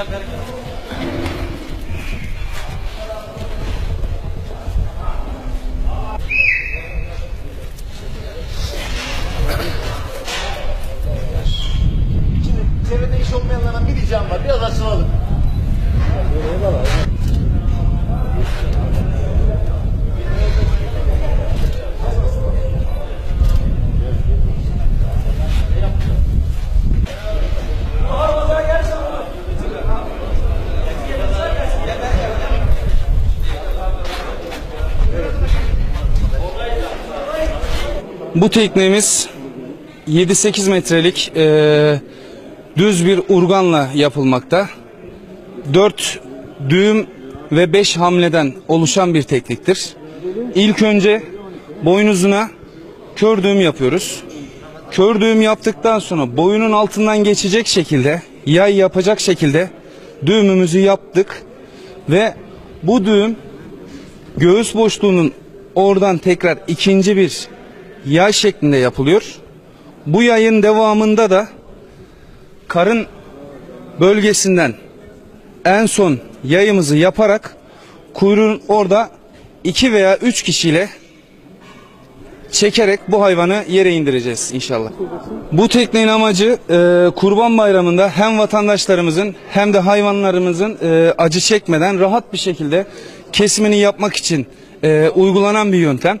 Şimdi çevrede iş olmayanlardan bir ricam var. Biraz açılalım. Bu teknemiz 7-8 metrelik eee, düz bir urganla yapılmakta. 4 düğüm ve 5 hamleden oluşan bir tekniktir. İlk önce boynuzuna kör düğüm yapıyoruz. Kör düğüm yaptıktan sonra boyunun altından geçecek şekilde yay yapacak şekilde düğümümüzü yaptık ve bu düğüm göğüs boşluğunun oradan tekrar ikinci bir yay şeklinde yapılıyor. Bu yayın devamında da karın bölgesinden en son yayımızı yaparak kuyruğun orada iki veya üç kişiyle çekerek bu hayvanı yere indireceğiz inşallah. Bu teknenin amacı e, Kurban Bayramı'nda hem vatandaşlarımızın hem de hayvanlarımızın e, acı çekmeden rahat bir şekilde kesimini yapmak için e, uygulanan bir yöntem.